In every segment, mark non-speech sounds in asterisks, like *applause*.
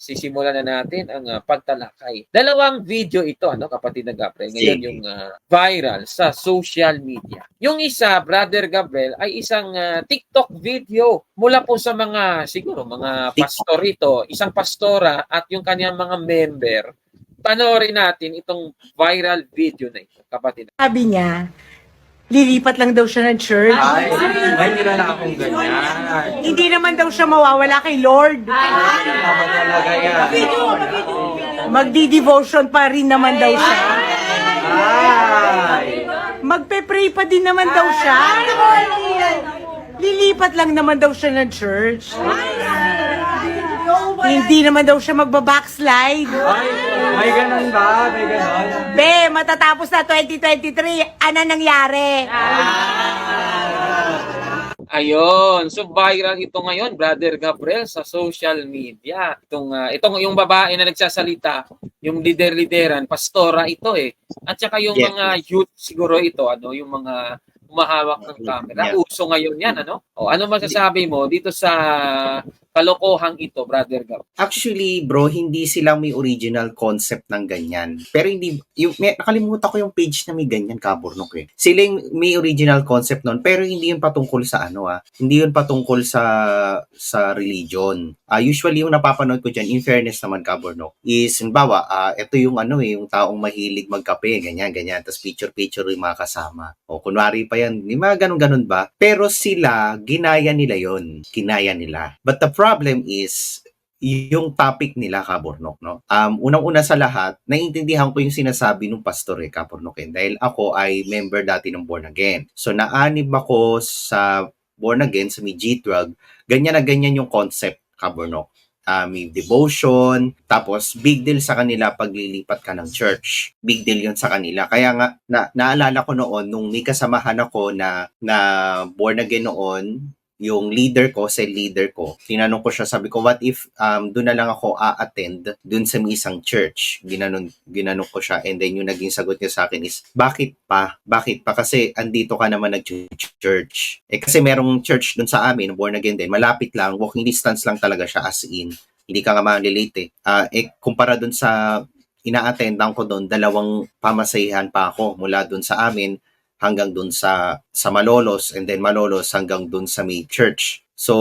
sisimulan na natin ang ah, pagtalakay. Dalawang video ito, ano, kapatid na Gabriel. Ngayon Sige. yung ah, viral sa social media. Yung isa, Brother Gabriel, ay isang ah, TikTok video mula po sa mga, siguro, mga TikTok. pastor ito, isang pastora at yung kanyang mga member. Panoorin natin itong viral video na ito, kapatid. Sabi niya, lilipat lang daw siya ng church. Ay, may kilala akong ganyan. Hindi naman daw siya mawawala kay Lord. Tama talaga yan. Magdi-devotion pa rin naman daw siya. Ay! Magpe-pray pa din naman daw siya. Lilipat lang naman daw siya ng church. Hindi naman daw siya magbabackslide. Ay, may ganun ba? May ganun? Be, matatapos na 2023. Ano nangyari? Ayun, so viral ito ngayon, Brother Gabriel, sa social media. Itong, ah, itong yung babae na nagsasalita, yung lider-lideran, pastora ito eh. At saka yung Yes. mga youth siguro ito, ano, yung mga humahawak ng camera. Yeah. Uso ngayon yan, ano? O, ano masasabi mo dito sa kalokohang ito, Brother Gab? Actually, bro, hindi sila may original concept ng ganyan. Pero hindi, yung, may, nakalimutan ko yung page na may ganyan, kaburnok eh. Sila yung may original concept nun, pero hindi yun patungkol sa ano ah. Hindi yun patungkol sa sa religion. Ah, usually yung napapanood ko dyan, in fairness naman, kaburnok, is, bawa, ah, ito yung ano eh, yung taong mahilig magkape, ganyan, ganyan. Tapos picture-picture yung mga kasama. O kunwari pa yan, di mga ganun-ganun ba? Pero sila, ginaya nila yon Kinaya nila. But the problem is, yung topic nila, Kaburnok, no? Um, unang-una sa lahat, naiintindihan ko yung sinasabi ng pastor eh, Kaburnok, eh, dahil ako ay member dati ng Born Again. So, naanib ako sa Born Again, sa may G12, ganyan na ganyan yung concept, Kaburnok. Ah, may devotion, tapos big deal sa kanila pag lilipat ka ng church. Big deal yun sa kanila. Kaya nga, na, naalala ko noon, nung may kasamahan ako na, na born again noon, yung leader ko, sa leader ko, tinanong ko siya, sabi ko, what if um, doon na lang ako a-attend doon sa isang church? Ginanon, ginanong ko siya and then yung naging sagot niya sa akin is, bakit pa? Bakit pa? Kasi andito ka naman nag-church. Eh kasi merong church doon sa amin, born again din, malapit lang, walking distance lang talaga siya as in. Hindi ka nga ma-relate eh. Ah, eh, kumpara doon sa ina-attendan ko doon, dalawang pamasahihan pa ako mula doon sa amin hanggang doon sa sa Malolos and then Malolos hanggang doon sa may church. So,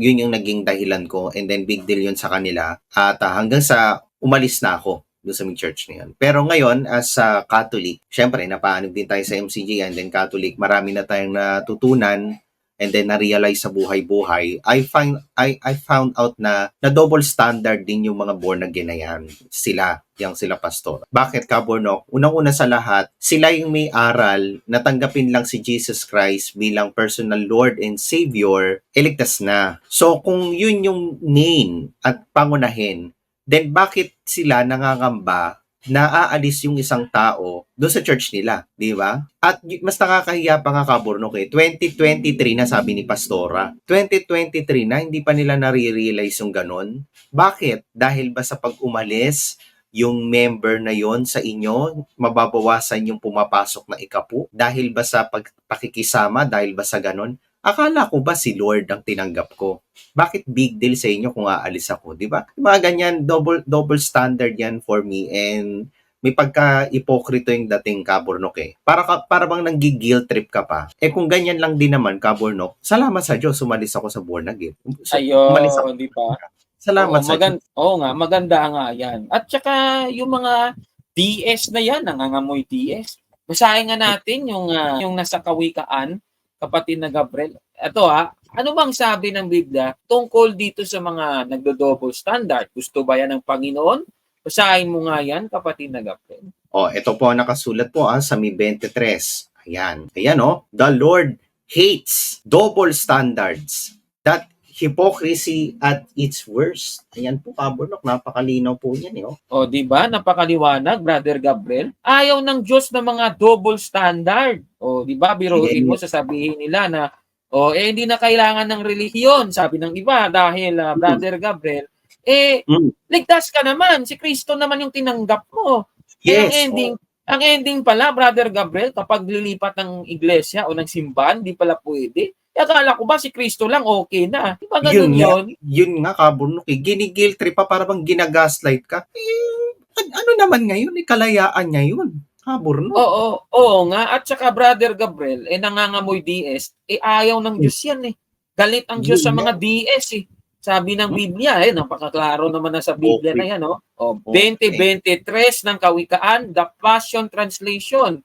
yun yung naging dahilan ko and then big deal yun sa kanila at ah, hanggang sa umalis na ako doon sa may church na yun. Pero ngayon, as a Catholic, syempre, napaanib din tayo sa MCG and then Catholic, marami na tayong natutunan and then na-realize sa buhay-buhay, I find I I found out na na double standard din yung mga born again na yan. Sila, yung sila pastor. Bakit ka, Bornok? Unang-una sa lahat, sila yung may aral na tanggapin lang si Jesus Christ bilang personal Lord and Savior, iligtas na. So, kung yun yung main at pangunahin, then bakit sila nangangamba na aalis yung isang tao doon sa church nila, di ba? At mas nakakahiya pa nga kaburnok eh. 2023 na sabi ni Pastora. 2023 na hindi pa nila nare-realize yung ganon. Bakit? Dahil ba sa pag umalis yung member na yon sa inyo, mababawasan yung pumapasok na ikapu? Dahil ba sa pagpakikisama? Dahil ba sa ganon? Akala ko ba si Lord ang tinanggap ko? Bakit big deal sa inyo kung aalis ako, di ba? Mga ganyan, double double standard yan for me and may pagka-ipokrito yung dating kaburnok eh. Para, ka, para bang nanggi-guilt trip ka pa. Eh kung ganyan lang din naman kaburnok, salamat sa Diyos, umalis ako sa born again. So, umalis ako. Di ba? Salamat Oo, sa magan- Oo nga, maganda nga yan. At saka yung mga DS na yan, nangangamoy DS. Basahin nga natin yung, ah, yung nasa kawikaan, kapatid na Gabriel. Ito ha, ano bang sabi ng Biblia tungkol dito sa mga nagdo-double standard? Gusto ba yan ng Panginoon? Basahin mo nga yan, kapatid na Gabriel. Oh, ito po nakasulat po ah, sa Mi 23. Ayan. Ayan oh. The Lord hates double standards. That hypocrisy at its worst. Ayan po, kabunok. Napakalinaw po yan eh. Oh. O, di ba? Napakaliwanag, Brother Gabriel. Ayaw ng Diyos ng mga double standard. O, di ba? Biruin mo, sasabihin nila na, o, eh, hindi na kailangan ng relihiyon, sabi ng iba, dahil, ah, Brother Gabriel, eh, Mm. ligtas ka naman. Si Kristo naman yung tinanggap mo. Eh, ang Yes. ending, ang ending pala, Brother Gabriel, kapag lilipat ng iglesia o ng simbahan, di pala pwede. Eh, akala ko ba si Kristo lang okay na? Di ba ganun Yun nga. yun? Yun nga, kaburnok eh. Ginigil trip pa para bang ginagaslight ka. Eh, an- ano naman ngayon? Eh, kalayaan niya yun. Kaburnok. Oo, oo nga. At saka Brother Gabriel, eh nangangamoy DS, eh ayaw ng Diyos yan eh. Galit ang Diyos Yun sa nga. mga DS eh. Sabi ng Biblia, eh, napakaklaro naman na sa Biblia Okay. na yan, no? O, Okay. 2023 ng Kawikaan, the Passion Translation.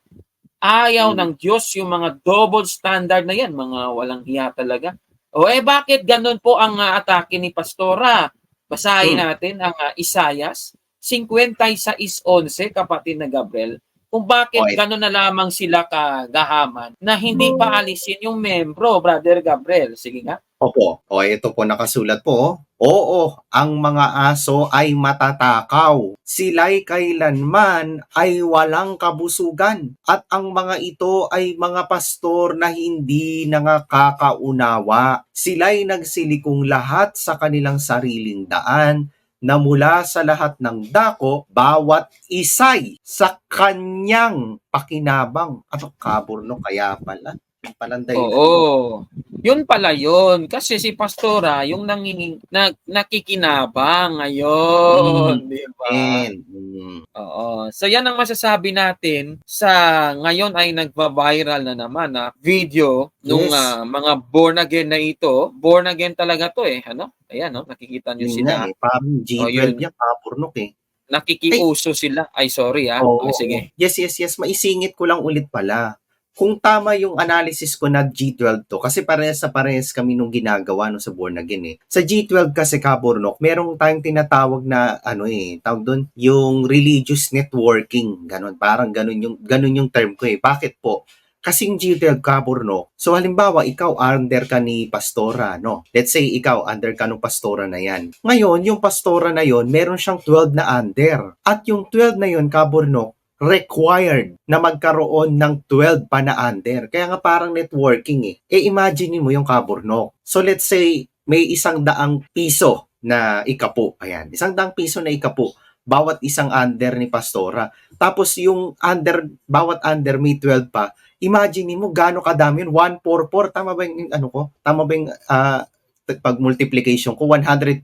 Ayaw Hmm. ng Diyos yung mga double standard na yan, mga walang hiya talaga. O eh, bakit ganun po ang ah, atake ni Pastora? Basahin Hmm. natin ang uh, Isayas 56.11, kapatid na Gabriel, kung bakit Okay. gano'n na lamang sila kagahaman na hindi pa alisin yung membro, Brother Gabriel. Sige nga. Opo. O, ito po nakasulat po. Oo, ang mga aso ay matatakaw. Sila'y kailanman ay walang kabusugan. At ang mga ito ay mga pastor na hindi nakakaunawa. Sila'y nagsilikong lahat sa kanilang sariling daan na mula sa lahat ng dako, bawat isay sa kanyang pakinabang. Ano, kaburno kaya pala? Palanday. Oo. Yun pala yun. Kasi si Pastora, yung nangingin, na, nakikinabang ngayon. Di ba? Mm, Oo. So yan ang masasabi natin sa ngayon ay nagva-viral na naman na video nung Yes. ah, mga born again na ito. Born again talaga to eh. Ano? Ayan, no? nakikita niyo Yun sila. nga eh, parang G12 Oh, yan, kapurnok eh. Nakikiuso sila. Ay, sorry ah. Oo, Oh, sige. Yes, yes, yes. Maisingit ko lang ulit pala. Kung tama yung analysis ko na G12 to, kasi parehas sa parehas kami nung ginagawa no sa Born Again eh. Sa G12 kasi kaburnok, merong tayong tinatawag na, ano eh, tawag doon, yung religious networking. Ganon, parang ganon yung, ganon yung term ko eh. Bakit po? Kasi yung G12 kaburnok, so halimbawa, ikaw under ka ni pastora, no? Let's say ikaw under ka ng pastora na yan. Ngayon, yung pastora na yon meron siyang 12 na under. At yung 12 na yon kaburnok, required na magkaroon ng 12 pa na under. Kaya nga parang networking eh. E imagine mo yung kaburnok. So let's say may isang daang piso na ikapo. Ayan, isang daang piso na ikapo bawat isang under ni Pastora. Tapos yung under, bawat under may 12 pa. Imagine mo gaano kadami yun. 144. Tama ba yung ano ko? Tama ba yung ah, pag multiplication ko 144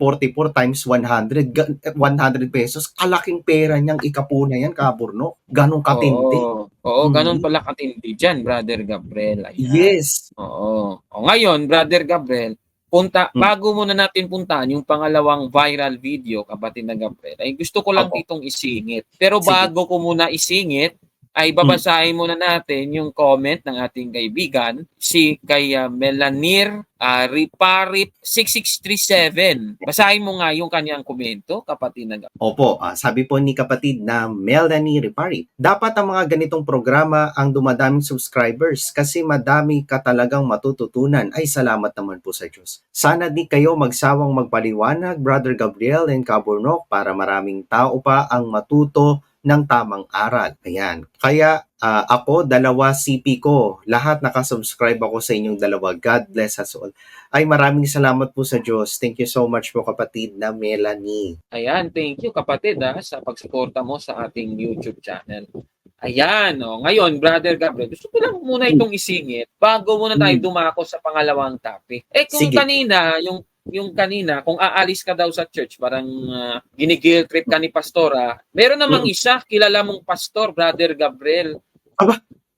times 100 ga- 100 pesos kalaking pera niyang ikapo na yan kaburno ganong katindi Oo, oo ganun Mhm. pala katindi dyan, Brother Gabriel. Ayan. yes Oo. O ngayon, Brother Gabriel, punta Hmm. bago muna natin puntahan yung pangalawang viral video, kapatid na Gabriel. Ay gusto ko lang Opo. itong isingit. Pero Sige. bago ko muna isingit, ay babasahin muna natin yung comment ng ating kaibigan, si kay uh, Melanir uh, Riparip 6637. Basahin mo nga yung kanyang komento, kapatid na. Opo, ah, sabi po ni kapatid na Melanie Ripari, dapat ang mga ganitong programa ang dumadaming subscribers kasi madami ka talagang matututunan. Ay, salamat naman po sa Diyos. Sana di kayo magsawang magpaliwanag, Brother Gabriel and Kaburnok, para maraming tao pa ang matuto ng tamang aral. Ayan. Kaya ah, ako, dalawa CP ko. Lahat nakasubscribe ako sa inyong dalawa. God bless us all. Ay, maraming salamat po sa Diyos. Thank you so much po kapatid na Melanie. Ayan, thank you kapatid ha, sa pagsuporta mo sa ating YouTube channel. Ayan, oh. ngayon, Brother Gabriel, gusto ko lang muna itong isingit bago muna tayo Hmm. dumako sa pangalawang topic. Eh kung Sige. kanina, yung yung kanina, kung aalis ka daw sa church, parang uh, ginigil trip ka ni pastora, meron namang Hmm. isa, kilala mong pastor, Brother Gabriel.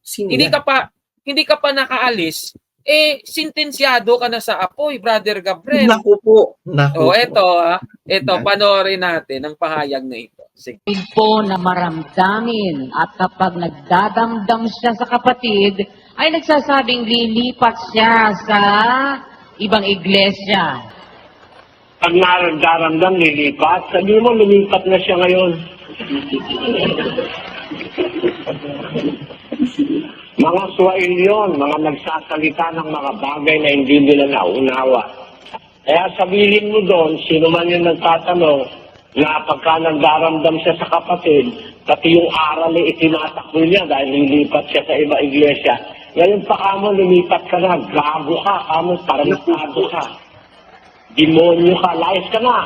Sino Hindi yan? ka pa hindi ka pa nakaalis, eh sentensyado ka na sa apoy, Brother Gabriel. Naku po. Naku Oh, po. eto ah. Eto, panoorin natin ang pahayag na ito. Sige. po na maramdamin at kapag nagdadamdam siya sa kapatid, ay nagsasabing lilipat siya sa ibang iglesia. Pag nararamdam, lilipat. Sabi mo, lumipat na siya ngayon. mga suwail yun, mga nagsasalita ng mga bagay na hindi nila naunawa. Kaya sabihin mo doon, sino man yung nagtatanong, na pagka nagdaramdam siya sa kapatid, pati yung aral ay itinatakbo niya dahil lilipat siya sa iba iglesia. Ngayon pa kamo, lumipat ka na, gago ka, kamo, paramisado *laughs* ka. Demonyo ka, layas ka na.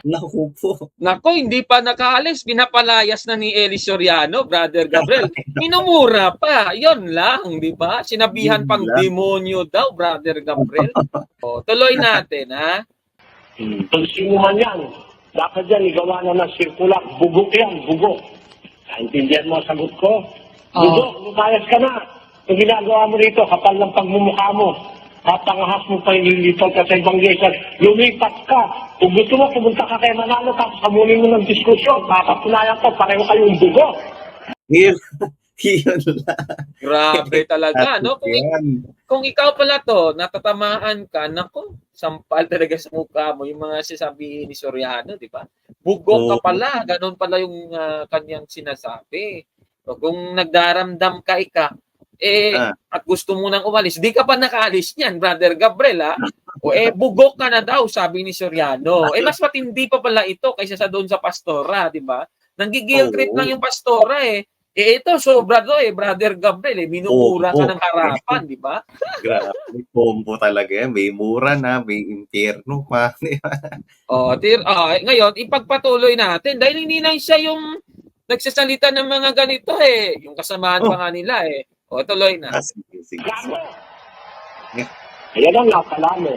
Naku po. Nako, hindi pa nakaalis. Pinapalayas na ni Eli Soriano, Brother Gabriel. Minumura pa. Yon lang, di ba? Sinabihan pang demonyo daw, Brother Gabriel. *laughs* o, tuloy natin, ha? Kung sino man yan, dapat yan igawa na ng sirkular. Bugok yan, bugok. Naintindihan mo ang sagot ko? Bugok, lumayas ka na. Yung ginagawa mo rito, kapal ng pagmumukha mo. Kapangahas mo pa ililitaw ka sa ibang iglesia. Lumipat ka. Kung gusto mo, pumunta ka kay Manalo, tapos hamunin mo ng diskusyon. Papatunayan ko, pareho kayong *laughs* yun lang. Grabe talaga, no? Kung, Yan. kung ikaw pala to, natatamaan ka, nako, sampal talaga sa mukha mo yung mga sasabihin ni Soriano, di ba? Bugok ka pala, ganun pala yung ah, kanyang sinasabi. So, kung nagdaramdam ka ika, eh, Ah. at gusto mo nang umalis, di ka pa nakaalis niyan, Brother Gabriel, ha? O eh, bugok ka na daw, sabi ni Soriano. Eh, mas matindi pa pala ito kaysa sa doon sa pastora, di ba? Nanggigil trip Oo. lang yung pastora, eh. Eh, ito, sobra to, eh, Brother Gabriel, eh. Minumura ka Oo. ng harapan, di ba? *laughs* Grabe, combo talaga yan. May mura na, may impyerno pa. *laughs* Oh, tir, oh, ngayon ipagpatuloy natin dahil hindi na siya yung nagsasalita ng mga ganito eh. Yung kasamaan pa Oh. nga nila eh. O, tuloy na. Ah, sige, sige. Gago! Ayan ang nakala mo.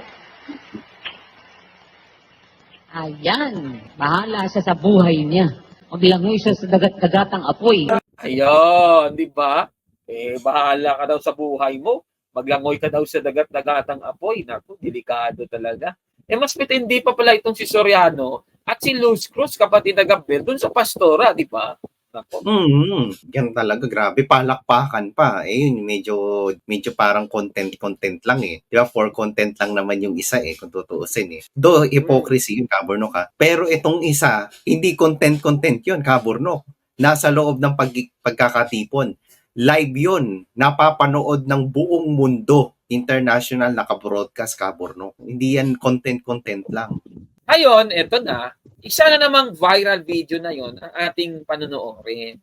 Ayan, bahala siya sa buhay niya. Maglangoy siya sa dagat-dagatang apoy. Ayun, di ba? Eh, bahala ka daw sa buhay mo. Maglangoy ka daw sa dagat-dagatang apoy. Naku, delikado talaga. Eh, mas matindi pa pala itong si Soriano at si Luz Cruz, kapatid na Gabriel, dun sa pastora, di ba? Naku. Mm, yan talaga, grabe. Palakpakan pa. Eh, yun, medyo, medyo parang content-content lang eh. Di ba? For content lang naman yung isa eh, kung tutuusin eh. Do, hypocrisy yun, Kabornok ha. Pero itong isa, hindi content-content yun, Kabornok. Nasa loob ng pag, pagkakatipon. Live yun. Napapanood ng buong mundo. International naka-broadcast, Kabornok. Hindi yan content-content lang. Ngayon, eto na, isa na namang viral video na yon ang ating panonoorin.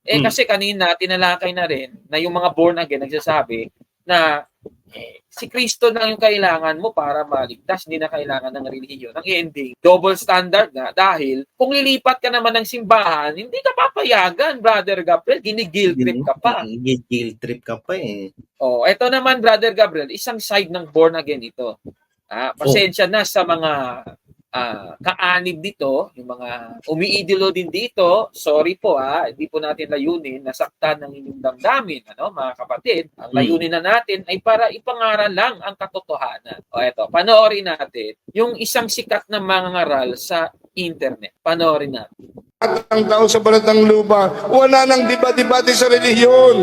Eh Hmm. kasi kanina tinalakay na rin na yung mga born again nagsasabi na eh, si Kristo lang yung kailangan mo para maligtas, hindi na kailangan ng relihiyon. Ang ending, double standard nga dahil kung lilipat ka naman ng simbahan, hindi ka papayagan, Brother Gabriel, ginigil trip ka pa. Guilt trip ka pa eh. Oh, ito naman Brother Gabriel, isang side ng born again ito. Ah, pasensya na sa mga ah, kaanib dito, yung mga umiidolo din dito. Sorry po ah, hindi po natin layunin nasaktan ng inyong damdamin, ano, mga kapatid. Ang Hmm. layunin na natin ay para ipangaral lang ang katotohanan. O eto, panoorin natin yung isang sikat na mangaral sa internet. Panoorin natin. At ang tao sa balat ng lupa, wala nang diba-dibati sa relihiyon.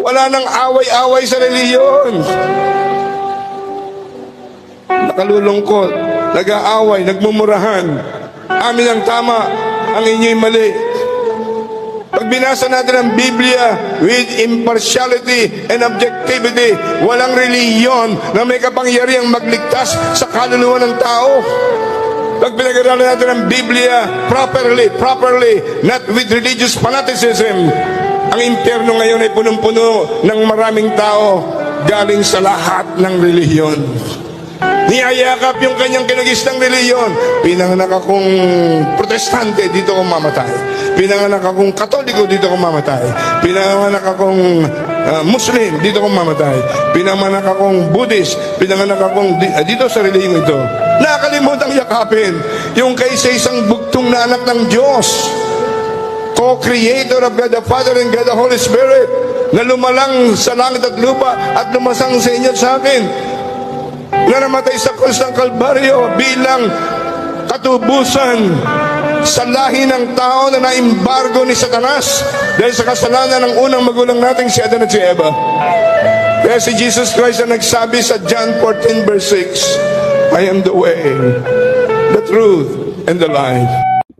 Wala nang away-away sa relihiyon. Nakalulungkot, nag-aaway, nagmumurahan. Amin ang tama, ang inyo'y mali. Pag binasa natin ang Biblia with impartiality and objectivity, walang relihiyon na may kapangyarihang magligtas sa kaluluwa ng tao. Pag pinag-aralan natin ang Biblia properly, properly, not with religious fanaticism, ang impyerno ngayon ay punong-puno ng maraming tao galing sa lahat ng relihiyon. Niyayakap yung kanyang kinagistang reliyon. Pinanganak akong protestante, dito ako mamatay. Pinanganak akong katoliko, dito ako mamatay. Pinanganak akong ah, Muslim, dito ako mamatay. Pinanganak akong Buddhist, pinanganak akong ah, dito sa reliyon ito. Nakalimutan yakapin yung kaysa isang bugtong na anak ng Diyos co-creator of God the Father and God the Holy Spirit na lumalang sa langit at lupa at lumasang sa inyo at sa akin na namatay sa krus ng Kalbaryo bilang katubusan sa lahi ng tao na naimbargo ni Satanas dahil sa kasalanan ng unang magulang nating si Adan at si Eva. Kaya si Jesus Christ ang nagsabi sa John 14 verse 6, I am the way, the truth, and the life.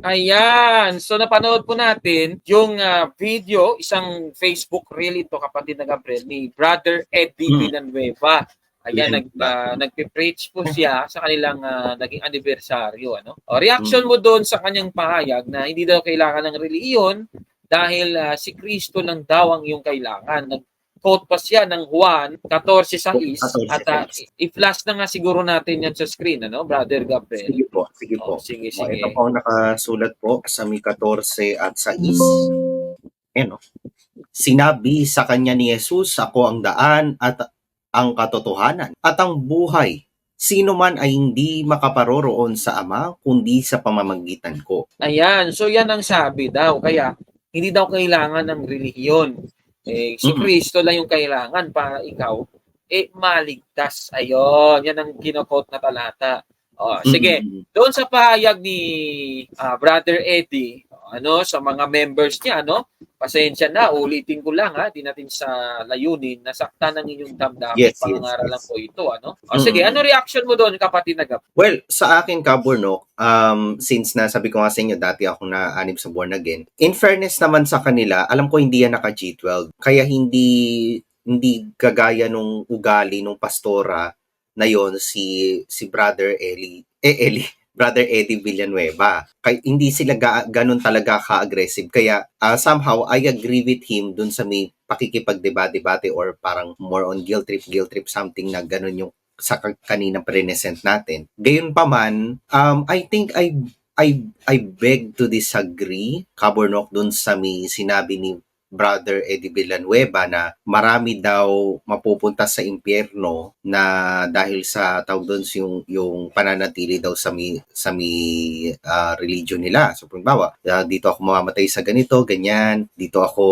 Ayan. So napanood po natin yung ah, video, isang Facebook reel ito kapatid na Gabriel ni Brother Eddie Hmm. Villanueva. Ayan, nag, Yan. ah, nagpe-preach po *laughs* siya sa kanilang ah, naging anniversaryo. Ano? O, reaction mo doon sa kanyang pahayag na hindi daw kailangan ng reliyon dahil ah, si Kristo lang daw ang iyong kailangan. Nag, quote pa siya ng Juan 14.6 14:6. at uh, i-flash na nga siguro natin yan sa screen, ano, Brother Gabriel? Sige po, sige po. Oh, sige, O, sige. ito po ang nakasulat po sa mi 14 at sa is. Ayan o. Sinabi sa kanya ni Jesus, ako ang daan at ang katotohanan at ang buhay. Sino man ay hindi makaparoroon sa Ama kundi sa pamamagitan ko. Ayan, so yan ang sabi daw. Kaya, hindi daw kailangan ng relihiyon. Eh, si Mm-mm. Kristo lang yung kailangan para ikaw, eh, maligtas. Ayun, yan ang kinokot na talata. O, sige, doon sa pahayag ni ah, Brother Eddie, ano, sa mga members niya, ano, pasensya na, ulitin ko lang, ha, di natin sa layunin, nasaktan ng inyong damdamin, Yes, yes, pangangaralan yes. po ito, ano. O, sige, Mm-mm. ano reaction mo doon, kapatid na Gab? Well, sa akin, Kaburnok, um, since nasabi ko nga sa inyo, dati ako na anib sa born again, in fairness naman sa kanila, alam ko hindi yan naka G12. Kaya hindi hindi gagaya nung ugali nung pastora na yon si si Brother Eli, eh Eli, Brother Eddie Villanueva. Kaya hindi sila ga, ganun talaga ka-aggressive. Kaya ah, somehow I agree with him dun sa may pakikipagdebate-debate or parang more on guilt trip, guilt trip something na ganun yung sa ka- kaninang present natin. Gayon pa man, um, I think I I I beg to disagree, Kaburnok, dun sa may sinabi ni Brother Eddie Villanueva na marami daw mapupunta sa impyerno na dahil sa tawag doon yung yung pananatili daw sa mi sa mi ah, religion nila. So, halimbawa, ah, dito ako mamamatay sa ganito, ganyan, dito ako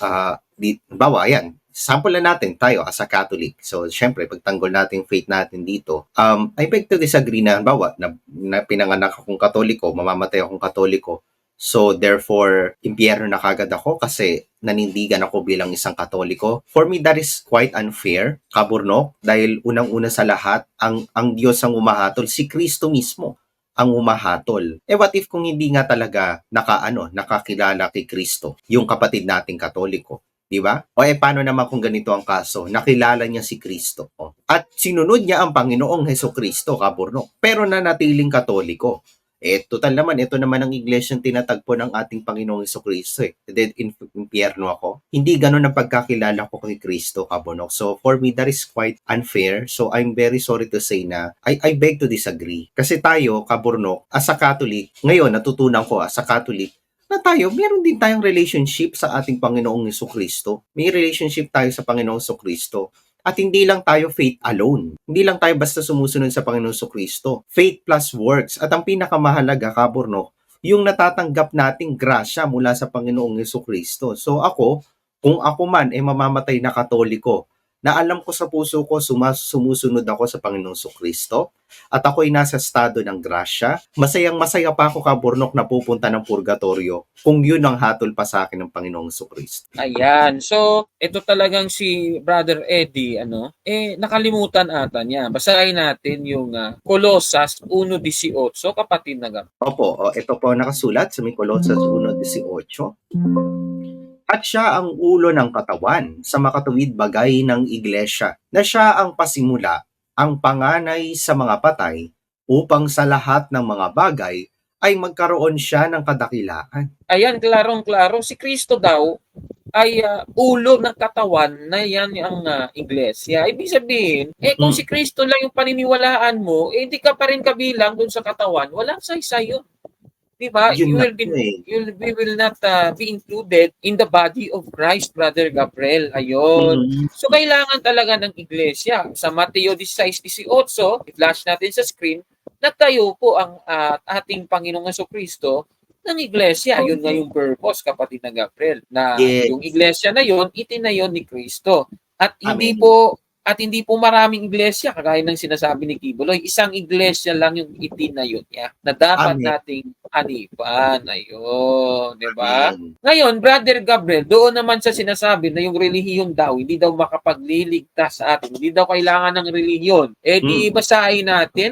ah di, bawa, ayan, sample na natin tayo as a Catholic. So, syempre, pagtanggol natin faith natin dito, um, I beg to disagree na, bawa, na, na pinanganak akong Katoliko, mamamatay akong Katoliko, So, therefore, impyerno na kagad ako kasi nanindigan ako bilang isang katoliko. For me, that is quite unfair, kaburnok, dahil unang-una sa lahat, ang, ang Diyos ang umahatol, si Kristo mismo ang umahatol. Eh what if kung hindi nga talaga nakaano, nakakilala kay Kristo, yung kapatid nating katoliko? Di ba? O eh, paano naman kung ganito ang kaso? Nakilala niya si Kristo. O, At sinunod niya ang Panginoong Heso Kristo, kaburnok. Pero nanatiling katoliko. Eh, total naman, ito naman ang iglesia yung tinatagpo ng ating Panginoong Heso Kristo eh. Then, in, impyerno ako. Hindi ganun ang pagkakilala ko kay Kristo, kabunok. So, for me, that is quite unfair. So, I'm very sorry to say na I, I beg to disagree. Kasi tayo, kaburnok, as a Catholic, ngayon, natutunan ko as a Catholic, na tayo, meron din tayong relationship sa ating Panginoong Heso Kristo. May relationship tayo sa Panginoong Heso Kristo. At hindi lang tayo faith alone. Hindi lang tayo basta sumusunod sa Panginoon Heso Kristo. Faith plus works. At ang pinakamahalaga, kaburno, yung natatanggap nating grasya mula sa Panginoong Heso Kristo. So ako, kung ako man ay mamamatay na katoliko, na alam ko sa puso ko sumas, sumusunod ako sa Panginoong Kristo, at ako ay nasa estado ng grasya, masayang masaya pa ako kaburnok na pupunta ng purgatorio kung yun ang hatol pa sa akin ng Panginoong Kristo. Ayan. So, ito talagang si Brother Eddie, ano, eh, nakalimutan ata niya. Basahin natin yung uh, Colosas 1.18, kapatid na Gab. Opo, o, ito po nakasulat sa may Colossus 1.18. At siya ang ulo ng katawan sa makatuwid bagay ng iglesia, na siya ang pasimula, ang panganay sa mga patay, upang sa lahat ng mga bagay ay magkaroon siya ng kadakilaan. Ayan, klarong-klaro. Si Kristo daw ay ah, ulo ng katawan na yan ang ah, iglesia. Ibig sabihin, eh kung Mm. si Kristo lang yung paniniwalaan mo, eh hindi ka pa rin kabilang dun sa katawan, walang saysay yun. Di ba? Yun You na will be eh. you'll, we will not uh, be included in the body of Christ, Brother Gabriel. Ayun. Mm. So, kailangan talaga ng iglesia. Sa Mateo 16.18, i-flash natin sa screen, nagtayo po ang uh, ating Panginoong Heso Kristo ng iglesia. Yun nga yung purpose, kapatid na Gabriel, na Yes. yung iglesia na yun, itinayon ni Kristo. At hindi Amen. po at hindi po maraming iglesia, kagaya ng sinasabi ni Kibuloy, isang iglesia lang yung itinayon niya na dapat Amen. nating anipan. Ayun, di ba? Ngayon, Brother Gabriel, doon naman sa sinasabi na yung relihiyon daw, hindi daw makapagliligtas sa atin, hindi daw kailangan ng relihiyon. Eh di Hmm. basahin natin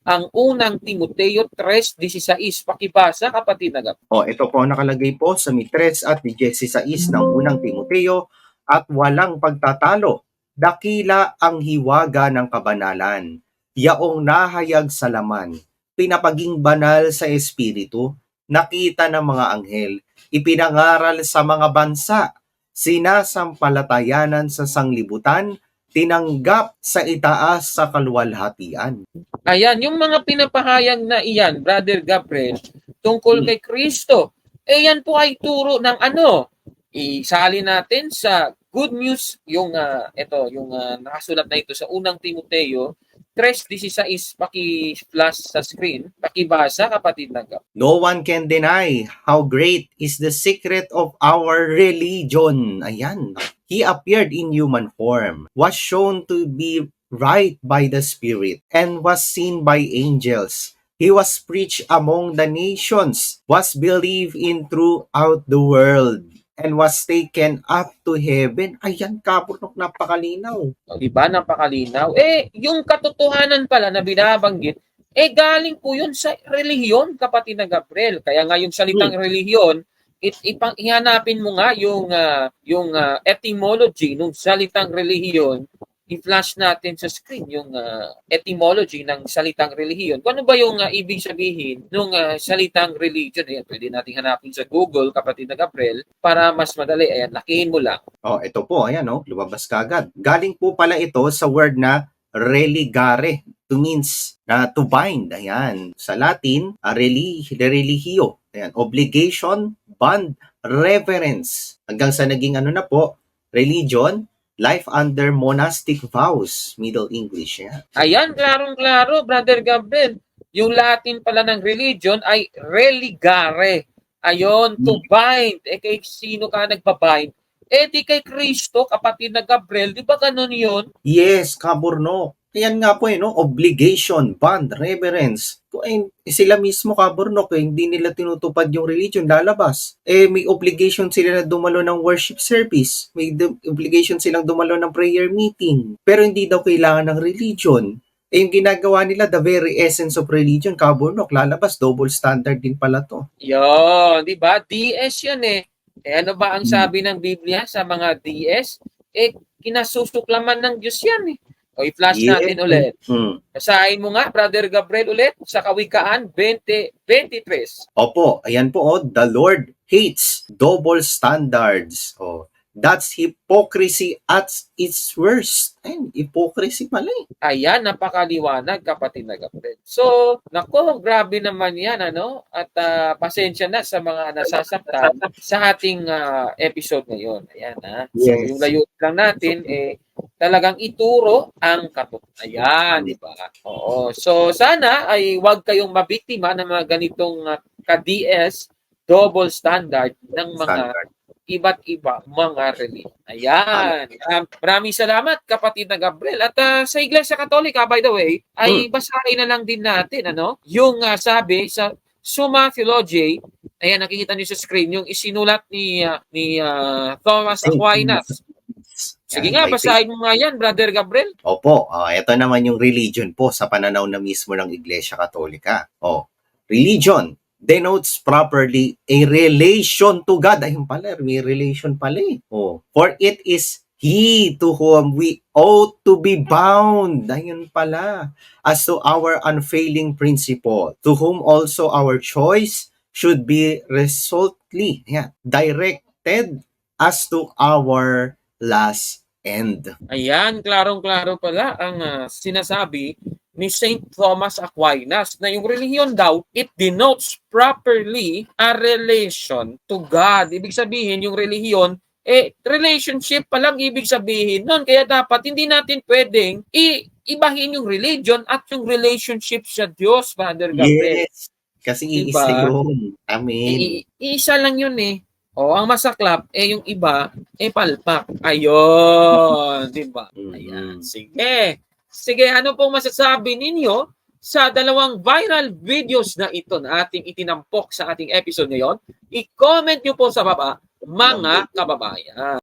ang unang Timoteo 3.16. Pakibasa, kapatid na Gab. O, ito po nakalagay po sa Mitres at ni 16 ng unang Timoteo at walang pagtatalo. Dakila ang hiwaga ng kabanalan, yaong nahayag sa laman, pinapaging banal sa espiritu, nakita ng mga anghel, ipinangaral sa mga bansa, sinasampalatayanan sa sanglibutan, tinanggap sa itaas sa kaluwalhatian. Ayan, yung mga pinapahayag na iyan, Brother Gabriel, tungkol kay Kristo, eh yan po ay turo ng ano? Isali natin sa good news yung ah, ito, yung ah, nakasulat na ito sa unang Timoteo 3:16 paki-flash sa screen, pakibasa kapatid na Gab. No one can deny how great is the secret of our religion. Ayan. He appeared in human form, was shown to be right by the Spirit, and was seen by angels. He was preached among the nations, was believed in throughout the world, and was taken up to heaven. Ayan, kapurnok, napakalinaw. Diba? Napakalinaw. Eh, yung katotohanan pala na binabanggit, eh galing po yun sa relihiyon, kapatid na Gabriel. Kaya nga yung salitang relihiyon, it, ipang, ihanapin mo nga yung, ah, yung ah, etymology ng salitang relihiyon, i-flash natin sa screen yung ah, etymology ng salitang relihiyon. Ano ba yung ah, ibig sabihin ng salitang religion? Ayan, pwede natin hanapin sa Google, kapatid na Gabriel, para mas madali. Ayan, lakihin mo lang. Oh, ito po, ayan oh, lumabas kagad. Galing po pala ito sa word na religare, to means na to bind. Ayan, sa Latin, a reli, religio. Ayan, obligation, bond, reverence. Hanggang sa naging ano na po, religion, life under monastic vows, Middle English. Ayan. Ayan, klarong-klaro, Brother Gabriel. Yung Latin pala ng religion ay religare. Ayon, to bind. Eh kay sino ka nagbabind? Eh di kay Kristo, kapatid na Gabriel, di ba ganun yun? Yes, kaburno. Ayan nga po eh, no? obligation, bond, reverence. Kung eh, sila mismo kaburnok, eh, hindi nila tinutupad yung religion, lalabas. Eh, may obligation sila na dumalo ng worship service. May obligation silang dumalo ng prayer meeting. Pero hindi daw kailangan ng religion. Eh, yung ginagawa nila, the very essence of religion, kaburnok, lalabas, double standard din pala to. Yon, di ba? DS yan eh. Eh ano ba ang sabi ng Biblia sa mga DS? Eh, kinasusuklaman ng Diyos yan eh. O i-flash Yeah. natin ulit. Hmm. Basahin mo nga, Brother Gabriel, ulit sa Kawikaan 20:23. Opo, ayan po, oh, the Lord hates double standards. Oh, that's hypocrisy at its worst. Ayun, hypocrisy pala eh. Ayan, napakaliwanag, kapatid na Gabriel. So, nako, grabe naman yan, ano? At ah, pasensya na sa mga nasasaktan sa ating ah, episode ngayon. Ayan, ha? So, Yes. yung layunin lang natin, eh, talagang ituro ang katotohanan, di ba? Oo. So, sana ay huwag kayong mabiktima ng mga ganitong ah, ka-DS, double standard ng mga Standard. Iba't iba mga religion. Ayan. Um, maraming salamat kapatid na Gabriel. At ah, sa Iglesia Katolika, by the way, ay basahin na lang din natin ano, yung ah, sabi sa Summa Theologiae, ayan nakikita niyo sa screen yung isinulat ni ah, ni ah, Thomas Aquinas. Sige Yan, nga, basahin mo nga yan, Brother Gabriel. Opo, ah, ito naman yung religion po sa pananaw na mismo ng Iglesia Katolika. Oh, religion denotes properly a relation to God. Ayun pala, may relation pala eh. Oh, for it is He to whom we ought to be bound. Ayun pala. As to our unfailing principle, to whom also our choice should be resultly yeah, directed as to our last end. Ayan, klarong-klaro pala ang ah, sinasabi ni St. Thomas Aquinas na yung relihiyon daw, it denotes properly a relation to God. Ibig sabihin, yung relihiyon, eh, relationship pa lang ibig sabihin nun. Kaya dapat hindi natin pwedeng i- ibahin yung religion at yung relationship sa Diyos, Father Gabriel. Yes. Kasi Diba? iisa yun. Amen. I- isa lang yun eh. O, ang masaklap, eh yung iba, eh palpak. Ayun, di ba? Ayan, Mhm. sige. Sige, ano pong masasabi ninyo sa dalawang viral videos na ito na ating itinampok sa ating episode ngayon? I-comment nyo po sa baba, mga kababayan.